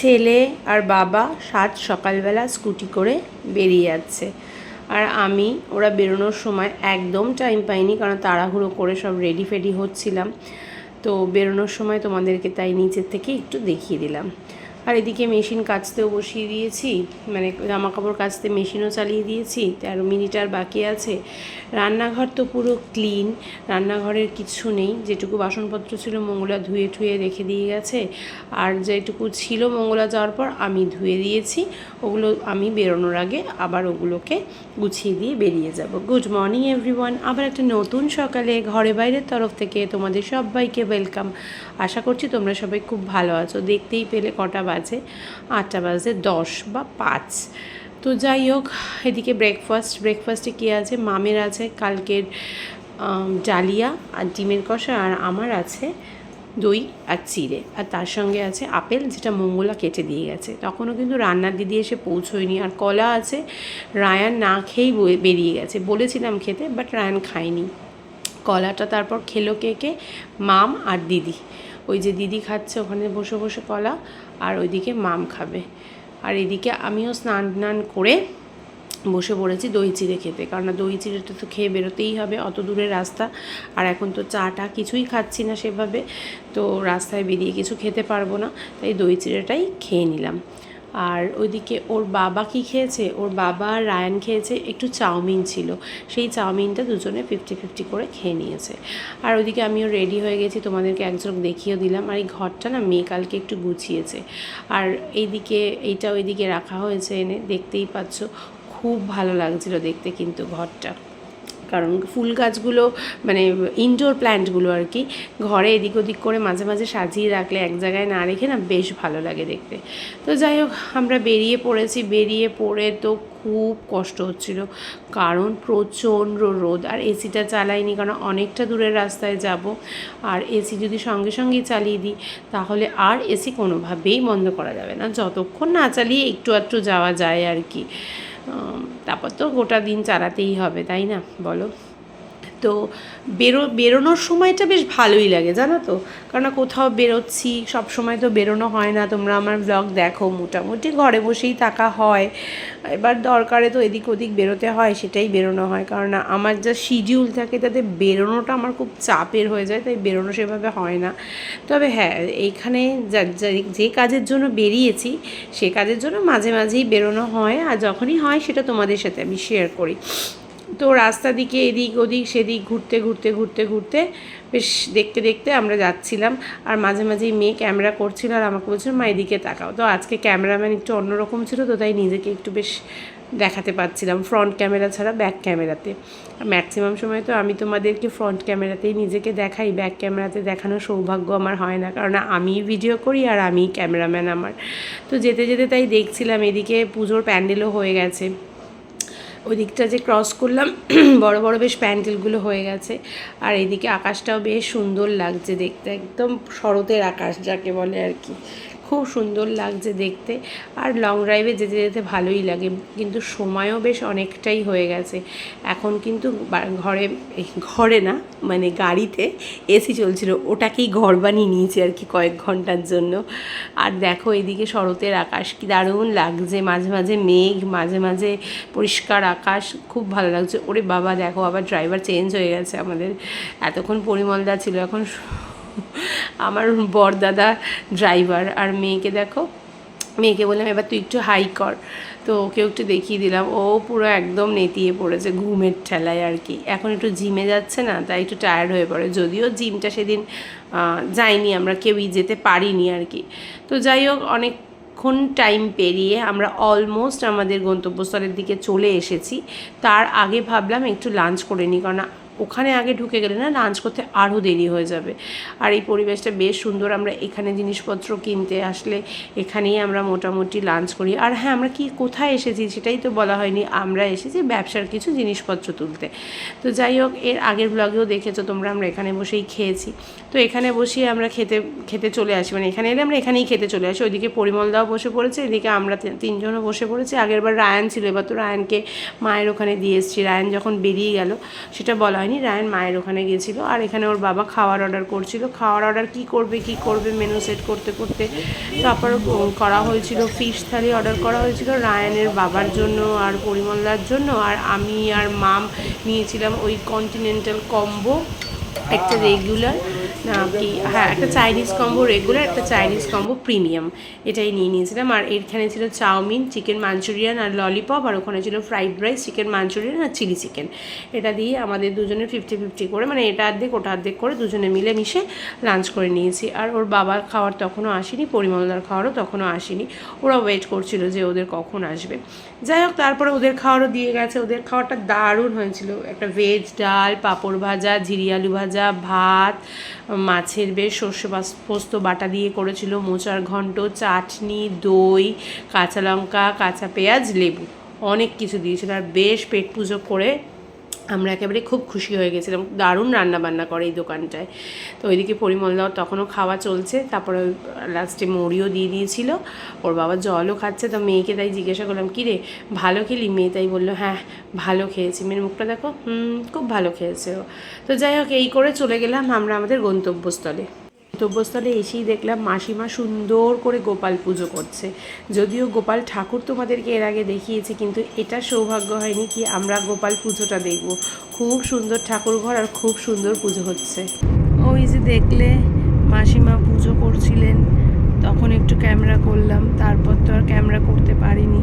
ছেলে আর বাবা সাত সকালবেলা স্কুটি করে বেরিয়ে যাচ্ছে। আর আমি, ওরা বেরোনোর সময় একদম টাইম পাইনি কারণ তাড়াহুড়ো করে সব রেডি ফেডি হচ্ছিলাম। তো বেরোনোর সময় তোমাদেরকে তাই নিচের থেকে একটু দেখিয়ে দিলাম। আর এদিকে মেশিন কাচতেও বসিয়ে দিয়েছি মানে জামা কাপড় কাচতে মেশিনও চালিয়ে দিয়েছি, তেরো মিনিট আর বাকি আছে। রান্নাঘর তো পুরো ক্লিন, রান্নাঘরের কিছু নেই, যেটুকু বাসনপত্র ছিল মঙ্গলা ধুয়ে ঠুয়ে রেখে দিয়ে গেছে, আর যেটুকু ছিল মঙ্গলা যাওয়ার পর আমি ধুয়ে দিয়েছি, ওগুলো আমি বেরোনোর আগে আবার ওগুলোকে গুছিয়ে দিয়ে বেরিয়ে যাব। গুড মর্নিং এভরিওয়ান আবার একটা নতুন সকালে ঘরে বাইরের তরফ থেকে তোমাদের সবাইকে ওয়েলকাম আশা করছি তোমরা সবাই খুব ভালো আছো। দেখতেই পেলে কটা বাজে, আটটা বাজে, দশ বা পাঁচ। তো যাই হোক, এদিকে ব্রেকফাস্ট ব্রেকফাস্টে কী আছে? মামের আছে কালকের ডালিয়া আর ডিমের কষা আর আমার আছে দই আর চিড়ে। আর তার সঙ্গে আছে আপেল যেটা মঙ্গলা কেটে দিয়ে গেছে। তখনও কিন্তু রান্নার দিদি এসে পৌঁছোয়নি। আর কলা আছে, রায়ান না খেয়েই বেরিয়ে গেছে। বলেছিলাম খেতে বাট রায়ান খায়নি। কলাটা তারপর খেলো কে কে? মাম আর দিদি। ওই যে দিদি খাচ্ছে, ওখানে বসে বসে কলা। আর ওইদিকে মাম খাবে। আর এদিকে আমিও স্নান টান করে বসে পড়েছি দই চিড়ে খেতে। কারণ দই চিড়েটা তো খেয়ে বেরোতেই হবে, অত দূরের রাস্তা। আর এখন তো চাটা কিছুই খাচ্ছি না সেভাবে। তো রাস্তায় বেরিয়ে কিছু খেতে পারব না, তাই দই চিড়েটাই খেয়ে নিলাম। আর ওইদিকে ওর বাবা কি খেয়েছে? ওর বাবা আর রায়ান খেয়েছে একটু চাউমিন ছিল। সেই চাউমিনটা দুজনে ফিফটি ফিফটি করে খেয়ে নিয়েছে। আর ওইদিকে আমিও রেডি হয়ে গেছি, তোমাদেরকে একজন দেখিয়েও দিলাম। আর এই ঘরটা না মেয়ে কালকে একটু গুছিয়েছে। আর এইদিকে এইটা ওইদিকে রাখা হয়েছে এনে, দেখতেই পাচ্ছ, খুব ভালো লাগছিল দেখতে কিন্তু ঘরটা। কারণ ফুল গাছগুলো মানে ইনডোর প্ল্যান্টগুলো আর কি, ঘরে এদিক ওদিক করে মাঝে মাঝে সাজিয়ে রাখলে এক জায়গায় না রেখে না বেশ ভালো লাগে দেখতে। তো যাই হোক, আমরা বেরিয়ে পড়েছি। বেরিয়ে পড়ে তো খুব কষ্ট হচ্ছিল। কারণ প্রচণ্ড রোদ। আর এসিটা চালাইনি কারণ অনেকটা দূরের রাস্তায় যাব। আর এসি যদি সঙ্গে সঙ্গেই চালিয়ে দিই, তাহলে আর এসি কোনোভাবেই বন্ধ করা যাবে না। যতক্ষণ না চালিয়ে একটু একটু যাওয়া যায় আর কি। তারপর তো গোটা দিন চালাতেই হবে তাই না? বলো। তো বেরো, বেরোনোর সময়টা বেশ ভালোই লাগে, জানো তো? কারণ কোথাও বেরোচ্ছি, সব সময় তো বেরোনো হয় না, তোমরা আমার ব্লগ দেখো, মোটামুটি ঘরে বসেই থাকা হয়। এবার দরকারে তো এদিক ওদিক বেরোতে হয়, সেটাই বেরোনো হয় কারণ আমার যা শিডিউল থাকে, তাতে বেরোনোটা আমার খুব চাপের হয়ে যায়, তাই বেরোনো সেভাবে হয় না। তবে হ্যাঁ এইখানে যা- কাজের জন্য বেরিয়েছি, সে কাজের জন্য মাঝে, মাঝেই বেরোনো হয়, আর যখনই হয়, সেটা তোমাদের সাথে আমি শেয়ার করি। তো রাস্তা দিকে এদিক ওদিক সেদিক ঘুরতে ঘুরতে ঘুরতে ঘুরতে বেশ দেখতে দেখতে আমরা যাচ্ছিলাম। আর মাঝে মাঝেই মেয়ে ক্যামেরা করছিল আর আমাকে বলছিল, মা, এদিকে তাকাও। তো আজকে ক্যামেরাম্যান একটু অন্যরকম ছিল তো তাই নিজেকে একটু বেশ দেখাতে পাচ্ছিলাম ফ্রন্ট ক্যামেরা ছাড়া ব্যাক ক্যামেরাতে ম্যাক্সিমাম সময় তো আমি তোমাদেরকে ফ্রন্ট ক্যামেরাতেই নিজেকে দেখাই ব্যাক ক্যামেরাতে দেখানোর সৌভাগ্য আমার হয় না। কারণ আমি ভিডিও করি আর আমি ক্যামেরাম্যান আমার। তো যেতে যেতে তাই দেখছিলাম এদিকে পুজোর প্যান্ডেলও হয়ে গেছে। ওই দিকটা যে ক্রস করলাম, বড় বড় বেশ প্যান্ডেলগুলো হয়ে গেছে। আর এদিকে আকাশটাও বেশ সুন্দর লাগছে দেখতে, একদম শরতের আকাশ যাকে বলে আর কি। খুব সুন্দর লাগছে দেখতে। আর লং ড্রাইভে যেতে যেতে ভালোই লাগে। কিন্তু সময়ও বেশ অনেকটাই হয়ে গেছে। এখন কিন্তু ঘরে ঘরে না মানে গাড়িতে এসি চলছিল। ওটাকেই ঘর বানিয়ে নিয়েছি আর কি কয়েক ঘণ্টার জন্য। আর দেখো এদিকে শরতের আকাশ, কি দারুণ লাগছে। মাঝে মাঝে মেঘ, মাঝে মাঝে পরিষ্কার আকাশ, খুব ভালো লাগছে। ওরে বাবা, দেখো আবার ড্রাইভার চেঞ্জ হয়ে গেছে আমাদের। এতক্ষণ পরিমলদা ছিল, এখন আমার বরদাদা ড্রাইভার আর মেয়েকে দেখো। মেয়েকে বললাম, এবার তুই একটু হাই কর। তো ওকেও একটু দেখিয়ে দিলাম। ও পুরো একদম নেতিয়ে পড়েছে, ঘুমের ঠেলায় আর কি। এখন একটু জিমে যাচ্ছে না, তাই একটু টায়ার্ড হয়ে পড়ে। যদিও জিমটা সেদিন যাইনি আমরা কেউই যেতে পারিনি আর কি। তো যাই হোক অনেক অনেকক্ষণ টাইম পেরিয়ে আমরা অলমোস্ট আমাদের গন্তব্যস্থলের দিকে চলে এসেছি। তার আগে ভাবলাম একটু লাঞ্চ করে নিই কারণ ওখানে আগে ঢুকে গেলে না লাঞ্চ করতে আরও দেরি হয়ে যাবে। আর এই পরিবেশটা বেশ সুন্দর, আমরা এখানে জিনিসপত্র কিনতে আসলে এখানেই আমরা মোটামুটি লাঞ্চ করি। আর হ্যাঁ আমরা কি কোথায় এসেছি সেটাই তো বলা হয়নি, আমরা এসেছি ব্যবসার কিছু জিনিসপত্র তুলতে। তো যাই হোক, এর আগের ব্লগেও দেখেছ তোমরা, আমরা এখানে বসেই খেয়েছি। তো এখানে বসিয়ে আমরা খেতে খেতে চলে আসি। মানে এখানে এলে আমরা এখানেই খেতে চলে আসি। ওইদিকে পরিমলদাও বসে পড়েছে, এদিকে আমরা তিনজনও বসে পড়েছি। আগেরবার রায়ান ছিল, এবার তো রায়ানকে মায়ের ওখানে দিয়ে এসেছি। রায়ান যখন বেরিয়ে গেল, সেটা বলা হয়নি। হয়নি রায়ন মায়ের ওখানে গেছিল আর এখানে ওর বাবা খাওয়ার অর্ডার করছিল। খাওয়ার অর্ডার কি করবে কি করবে মেনু সেট করতে করতে। তারপর করা হয়েছিল ফিশ থালি অর্ডার করা হয়েছিল রায়নের বাবার জন্য আর পরিমল্লার জন্য। আর আমি আর মাম নিয়েছিলাম ওই কন্টিনেন্টাল কম্বো একটা রেগুলার কি হ্যাঁ একটা চাইনিজ কম্বো রেগুলার একটা চাইনিজ কম্বো প্রিমিয়াম এটাই নিয়ে নিয়েছিলাম। আর এখানে ছিল চাউমিন চিকেন মাঞ্চুরিয়ান আর ললিপপ আর ওখানে ছিল ফ্রাইড রাইস চিকেন মাঞ্চুরিয়ান আর চিলি চিকেন এটা দিয়ে আমাদের দুজনে ফিফটি ফিফটি করে মানে এটা অর্ধেক, ওটা অর্ধেক করে দুজনে মিলে মিশে লাঞ্চ করে নিয়েছি। আর ওর বাবার খাওয়ার তখনও আসেনি পরিমলদার খাওয়ারও তখনও আসেনি। ওরা ওয়েট করছিল যে ওদের কখন আসবে। যাই হোক, তারপরে ওদের খাওয়ারও দিয়ে গেছে। ওদের খাওয়ারটা দারুণ হয়েছিল। একটা ভেজ ডাল, পাঁপড় ভাজা ঝিরি আলু ভাজা, ভাত মাছের বেশ সর্ষে পোস্ত বাটা দিয়ে করেছিল মোচার ঘন্ট চাটনি, দই, কাঁচা লঙ্কা, কাঁচা পেঁয়াজ, লেবু। অনেক কিছু দিয়েছিল আর বেশ পেট পুজো করে আমরা একেবারে খুব খুশি হয়ে গেছিলাম। দারুণ রান্নাবান্না করে এই দোকানটায়। তো ওইদিকে পরিমল দাও, তখনও খাওয়া চলছে। তারপরে লাস্টে মুড়িও দিয়ে দিয়েছিল। ওর বাবা জলও খাচ্ছে। তো মেয়েকে তাই জিজ্ঞাসা করলাম, কী রে, ভালো খেলি? মেয়ে তাই বলল হ্যাঁ ভালো খেয়েছি। মেয়ের মুখটা দেখো, হুম, খুব ভালো খেয়েছে ও। তো যাই হোক, এই করে চলে গেলাম আমরা আমাদের গন্তব্যস্থলে। গন্তব্যস্থলে এসেই দেখলাম মাসিমা সুন্দর করে গোপাল পুজো করছে। যদিও গোপাল ঠাকুর তোমাদেরকে এর আগে দেখিয়েছি, কিন্তু এটা সৌভাগ্য হয়নি কি আমরা গোপাল পুজোটা দেখব। খুব সুন্দর ঠাকুর ঘর আর খুব সুন্দর পুজো হচ্ছে। ওই যে দেখলে মাসিমা পুজো করছিলেন, তখন একটু ক্যামেরা করলাম, তারপর তো আর ক্যামেরা করতে পারিনি।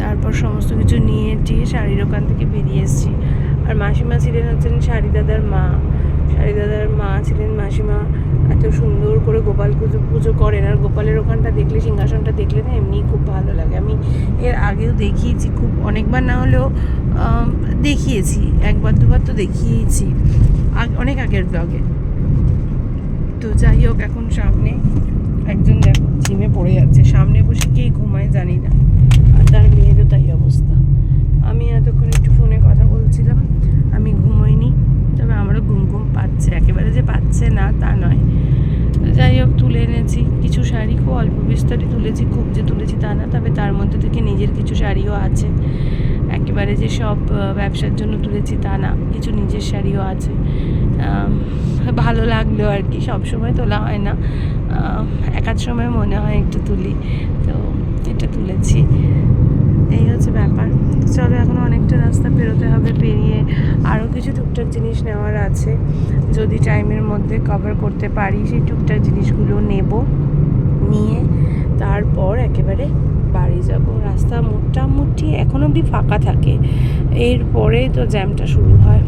তারপর সমস্ত কিছু নিয়ে টিয়ে শাড়ির ওখান থেকে বেরিয়ে এসেছি। আর মাসিমা ছিলেন হচ্ছেন শাড়ি দাদার মা। শাড়ি দাদার মা ছিলেন মাসিমা। এত সুন্দর করে গোপাল পুজো পুজো করেন। আর গোপালের ওখানটা দেখলে, সিংহাসনটা দেখলে না এমনিই খুব ভালো লাগে। আমি এর আগেও দেখিয়েছি, খুব অনেকবার না হলেও দেখিয়েছি। একবার, দুবার তো দেখিয়েছি। অনেক আগের ব্লগে তো যাই হোক, এখন সামনে একজন দেখো জিমে পড়ে যাচ্ছে। সামনে বসে কে ঘুমায় জানি না। আর তার মেয়েরও তাই অবস্থা। আমি এতক্ষণ একটু ফোনে কথা বলছিলাম। আমি ঘুমোইনি, তবে আমারও ঘুম ঘুম পাচ্ছে। একেবারে যে পাচ্ছে না, তা নয়। তুলে এনেছি। কিছু শাড়ি খুব অল্প বিস্তারই তুলেছি, খুব যে তুলেছি তা না, তবে তার মধ্যে থেকে নিজের কিছু শাড়িও আছে। একেবারে যে সব ব্যবসার জন্য তুলেছি তা না, কিছু নিজের শাড়িও আছে। ভালো লাগল আর কি সব সময় তোলা হয় না। এক সময় মনে হয় একটু তুলি, তো এটা তুলেছি। এই হচ্ছে ব্যাপার। চলো এখন অনেকটা রাস্তা পেরোতে হবে, পেরিয়ে আরও কিছু টুকটাক জিনিস নেওয়ার আছে। যদি টাইমের মধ্যে কভার করতে পারি, সেই টুকটাক জিনিসগুলো নেব, নিয়ে তারপর একেবারে বাড়ি যাব। রাস্তা মোটামুটি এখন অবধি ফাঁকা থাকে। এরপরে তো জ্যামটা শুরু হয়।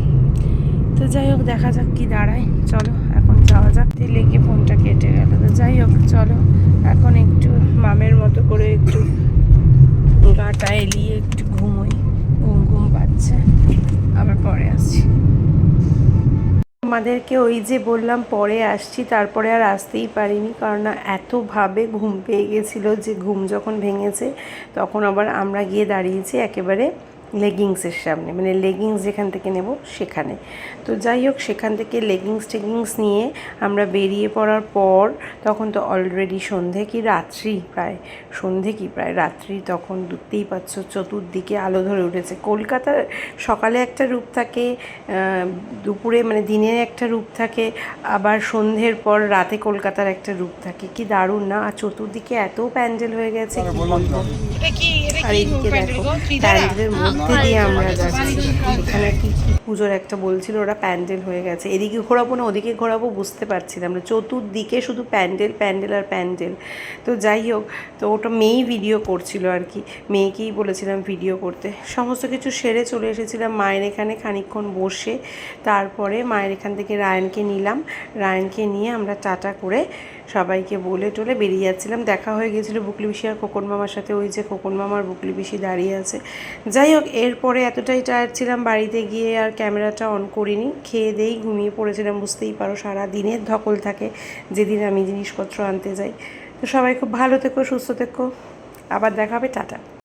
তো যাই হোক, দেখা যাক কি দাঁড়ায়। চলো, এখন যাওয়া যাক। দিয়ে লেগে ফোনটা কেটে গেল। তো যাই হোক, চলো, এখন একটু মামের মতো করে একটু গাটা এলিয়ে একটু ঘুমোই। ঘুম ঘুম পাচ্ছে। আবার পরে আসছি আমাদেরকে ওই যে বললাম, পরে আসছি, তারপরে আর আসতেই পারিনি, কারণ এতভাবে ঘুম পেয়ে গেছিল যে ঘুম যখন ভেঙেছে, তখন আবার আমরা গিয়ে দাঁড়িয়েছি একেবারে লেগিংসের সামনে মানে লেগিংস যেখান থেকে নেব সেখানে। তো যাই হোক সেখান থেকে লেগিংস টেগিংস নিয়ে আমরা বেরিয়ে পড়ার পর তখন তো অলরেডি সন্ধে কি রাত্রি প্রায়? সন্ধে কি প্রায়? রাত্রি তখন দেখতেই পাচ্ছ চতুর্দিকে আলো ধরে উঠেছে। কলকাতার সকালে একটা রূপ থাকে দুপুরে মানে দিনের একটা রূপ থাকে আবার সন্ধ্যের পর রাতে কলকাতার একটা রূপ থাকে। কি দারুণ না? আর চতুর্দিকে এত প্যান্ডেল হয়ে গেছে কি বলব? আর এইদিকে দেখো প্যান্ডেলের মধ্যে দিয়ে আমরা যাচ্ছি। এখানে কি কি পুজোর একটা বলছিল ওরা প্যান্ডেল হয়ে গেছে। এদিকে ঘোরাবো না ওদিকে ঘোরাবো বুঝতে পারছিলাম না। চতুর্দিকে শুধু প্যান্ডেল প্যান্ডেল আর প্যান্ডেল। তো যাই হোক তো ওটা মেয়েই ভিডিও করছিল আর কি। মেয়েকেই বলেছিলাম ভিডিও করতে। সমস্ত কিছু সেরে চলে এসেছিলাম মায়ের এখানে খানিকক্ষণ বসে। তারপরে মায়ের এখান থেকে রায়নকে নিলাম। রায়নকে নিয়ে আমরা টাটা করে সবাইকে বলে টলে বেরিয়ে যাচ্ছিলাম। দেখা হয়ে গেছিল বুকলি পিসি আর খোকন মামার সাথে। ওই যে খোকন মামার বুকলি পিসি দাঁড়িয়ে আছে। যাই হোক, এরপরে এতটাই টায়ার ছিলাম, বাড়িতে গিয়ে আর ক্যামেরাটা অন করিনি। খেয়ে দেই, ঘুমিয়ে পড়েছিলাম, বুঝতেই পারো, সারা দিনের ধকল থাকে যেদিন আমি জিনিসপত্র আনতে যাই। তো সবাই খুব ভালো থেকো, সুস্থ থেকো। আবার দেখাবে টাটা।